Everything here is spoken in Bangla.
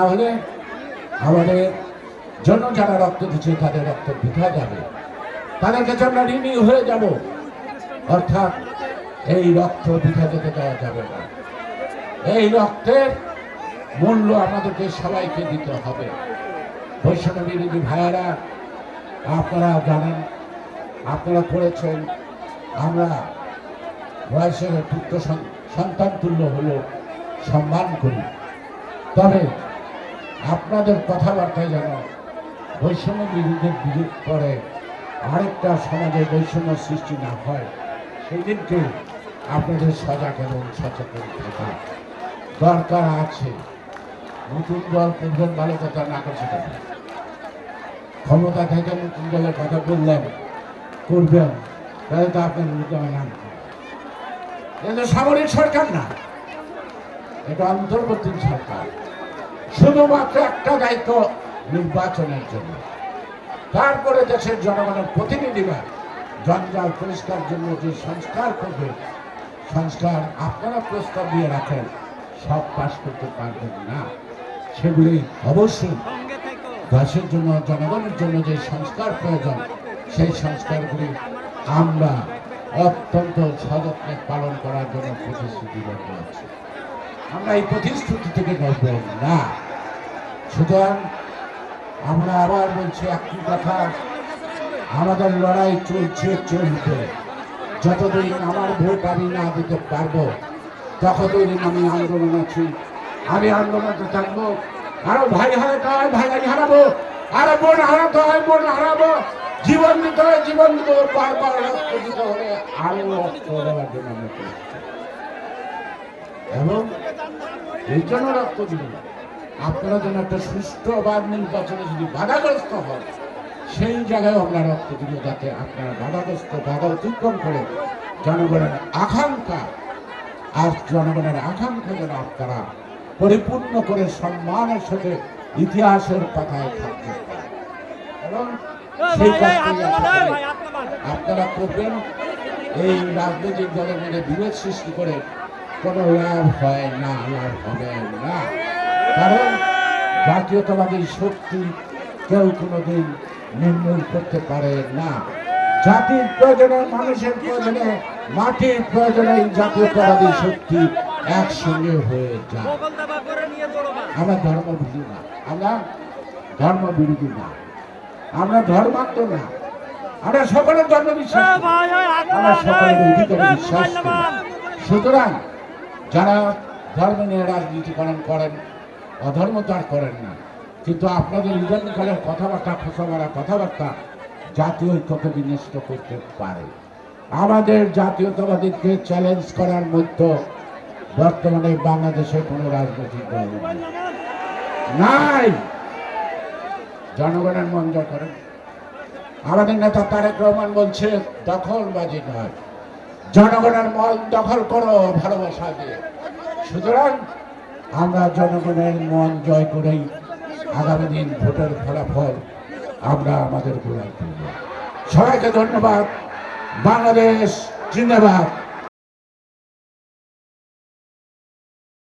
হলে আমাদের জন্য যারা রক্ত দিচ্ছে, তাদের রক্ত বৃথা যাবে। তাদের কাছে আমরা ঋণী হয়ে যাব, অর্থাৎ এই রক্ত বৃথা যেতে দেওয়া যাবে না। এই রক্তের মূল্য আমাদেরকে সবাইকে দিতে হবে। বৈষ্ণব বিরোধী ভাইয়েরা, আপনারা জানেন, আপনারা করেছেন, আমরা বয়সের পুত্র সন- সন্তান তুল্য হলো সম্মান করি। তবে আপনাদের কথাবার্তায় যেন বৈষম্য বিরুদ্ধে বিরোধ করে, আরেকটা সমাজে বৈষম্য সৃষ্টি না হয়, সেই দিনকে আপনাদের সজাগ এবং সচেতন থাকা দরকার আছে। নতুন দল করবেন ভালো কথা না করছে কেন? ক্ষমতা থেকে নতুন দলের কথা বললেন, করবেন, তাহলে তো আপনার বিরুদ্ধে নাম এটা সামরিক সরকার না, এটা অন্তর্বর্তী সরকার। শুধুমাত্র একটা দায়িত্ব নির্বাচনের জন্য। তারপরে দেশের জনগণের প্রতিনিধিরা জঞ্জাল পরিষ্কার জন্য যে সংস্কার করবে, সংস্কার আপনারা প্রস্তাব দিয়ে রাখেন, সব পাশ করতে পারবেন না। সেগুলি অবশ্যই দেশের জন্য, জনগণের জন্য যে সংস্কার প্রয়োজন, সেই সংস্কারগুলি আমরা অত্যন্ত সযত্নে পালন করার জন্য প্রতিশ্রুতিবদ্ধ আছি। আমরা এই প্রতিশ্রুতি থেকে নড়ব না। সুতরাং আমরা আবার বলছি একটি কথা, আমাদের লড়াই চলছে, চলবে। যতদিন আমার ভোট আমি না দিতে পারব, ততদিন আমি আন্দোলন আছি। আমি আন্দোলনে থাকব। আরও ভাই হারাতে হয় ভাই হারাবো। আরও বোন হারাতে হয়, বোন হারাবো। জীবন দিতে হয়, জীবন দিতে হবে, বারবার রক্ত দিতে হবে। আরও দেওয়ার জন্য। এবং এই জন্য রক্ত দিল আপনারা যেন একটা সুষ্ঠু বা নির্বাচনে যদি বাধাগ্রস্ত হয় সেই জায়গায় আমরা রক্ত দিব যাতে আপনারা বাধাগ্রস্ত বাধা অতিক্রম করে জনগণের আকাঙ্ক্ষা আর জনগণের আকাঙ্ক্ষা যেন আপনারা পরিপূর্ণ করে সম্মানের সাথে ইতিহাসের পাতায় থাকতে এবং সেই আপনারা করবেন এই রাজনৈতিক দলের মধ্যে বিভেদ সৃষ্টি করে কোনো লাভ হয় না, লাভ হবে না। কারণ জাতীয়তাবাদী শক্তি কেউ কোনোদিন নির্মূল করতে পারে না। জাতির প্রয়োজনে, মানুষের প্রয়োজনে, মাটির প্রয়োজনে জাতীয়তাবাদী শক্তি একসঙ্গে হয়ে যায়। আমরা ধর্ম বিরোধী না, আমরা ধর্ম বিরোধী না। আমরা ধর্মাত্ম না। আমরা সকলের ধর্ম বিশ্বাস। আমরা সকলের বিশ্বাস করি। সুতরাং যারা ধর্ম নিয়ে রাজনীতিকরণ করেন অধর্ম তো আর করেন না। কিন্তু আপনাদের ইদানিকালের কথাবার্তা খোসামারা কথাবার্তা জাতীয় ঐক্যকে বিনষ্ট করতে পারে। আমাদের জাতীয়তাবাদীকে চ্যালেঞ্জ করার মধ্যে বর্তমানে বাংলাদেশের কোনো রাজনৈতিক দল নেই। জনগণের মন করেন। আমাদের নেতা তারেক রহমান বলছে, দখলবাজি নয়। জনগণের মন দখল করো ভালোবাসা দিয়ে। সুতরাং আমরা জনগণের মন জয় করেই আগামী দিন ভোটের ফলাফল আমরা আমাদের তুলব। সবাইকে ধন্যবাদ। বাংলাদেশ জিন্দাবাদ।